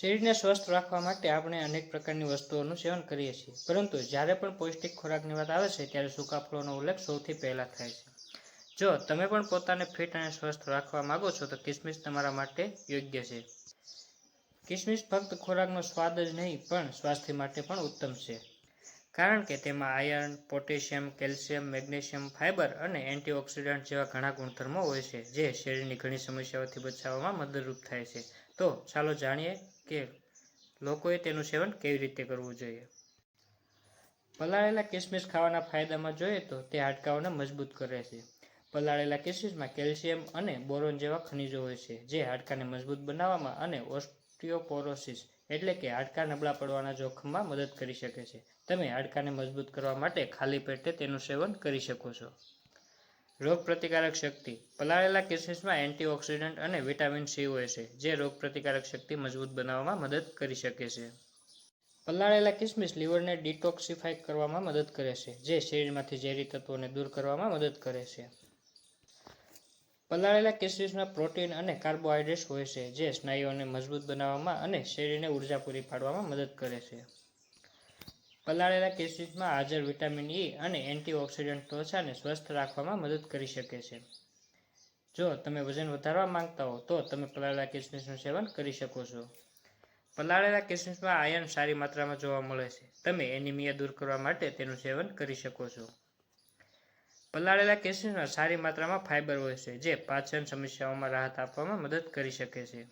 શરીરને સ્વસ્થ રાખવા માટે આપણે અનેક પ્રકારની વસ્તુઓનું સેવન કરીએ છીએ. પરંતુ જ્યારે પણ પૌષ્ટિક ખોરાકની વાત આવે છે, ત્યારે સૂકા ફળોનો ઉલ્લેખ સૌથી પહેલાં થાય છે. જો તમે પણ પોતાને ફિટ અને સ્વસ્થ રાખવા માંગો છો, તો કિસમિસ તમારા માટે યોગ્ય છે. કિસમિસ ફક્ત ખોરાકનો સ્વાદ જ નહીં, પણ સ્વાસ્થ્ય માટે પણ ઉત્તમ છે. કારણ કે તેમાં iron, potassium, calcium, magnesium, fibre અને એન્ટીઓક્સિડન્ટ જેવા ઘણા ગુણધર્મો હોય છે, જે શરીરની ઘણી સમસ્યાઓથી બચાવવામાં મદદરૂપ થાય છે. તો ચાલો જાણીએ કે લોકોએ તેનું સેવન કેવી રીતે કરવું જોઈએ. પલાળેલા કિસમિસ ખાવાના ફાયદામાં જોઈએ તો તે હાડકાઓને મજબૂત કરે છે. પલાળેલા કિસમિસમાં કેલ્શિયમ અને બોરોન જેવા ખનિજો હોય છે, જે હાડકાને મજબૂત બનાવવામાં અને ઓસ્ટિયોપોરોસિસ એટલે કે હાડકા નબળા પડવાના જોખમમાં મદદ કરી શકે છે. તમે હાડકાને મજબૂત કરવા માટે ખાલી પેટે તેનું સેવન કરી શકો છો. રોગ પ્રતિકારક શક્તિ. પલાળેલા કિસમિસમાં એન્ટીઓક્સિડન્ટ અને વિટામિન સી હોય છે, જે રોગ પ્રતિકારક શક્તિ મજબૂત બનાવવામાં મદદ કરી શકે છે. પલાળેલા કિસમિસ લીવરને ડિટોક્સિફાય કરવામાં મદદ કરે છે, જે શરીરમાંથી ઝેરી તત્વોને દૂર કરવામાં મદદ કરે છે. પલાળેલા કિસમિસમાં પ્રોટીન અને કાર્બોહાઈડ્રેટ્સ હોય છે, જે સ્નાયુઓને મજબૂત બનાવવામાં અને શરીરને ઊર્જા પૂરી પાડવામાં મદદ કરે છે. પલાળેલા કિસમિસમાં હાજર વિટામિન ઈ અને એન્ટીઓક્સિડન્ટ ત્વચાને સ્વસ્થ રાખવામાં મદદ કરી શકે છે. જો તમે વજન વધારવા માંગતા હો, તો તમે પલાળેલા કિસમિસનું સેવન કરી શકો છો. પલાળેલા કિસમિસમાં આયર્ન સારી માત્રામાં જોવા મળે છે. તમે એનિમિયા દૂર કરવા માટે તેનું સેવન કરી શકો છો. પલાળેલા કેસરીમાં સારી માત્રામાં ફાઇબર હોય છે, જે પાચન સમસ્યાઓમાં રાહત આપવામાં મદદ કરી શકે છે.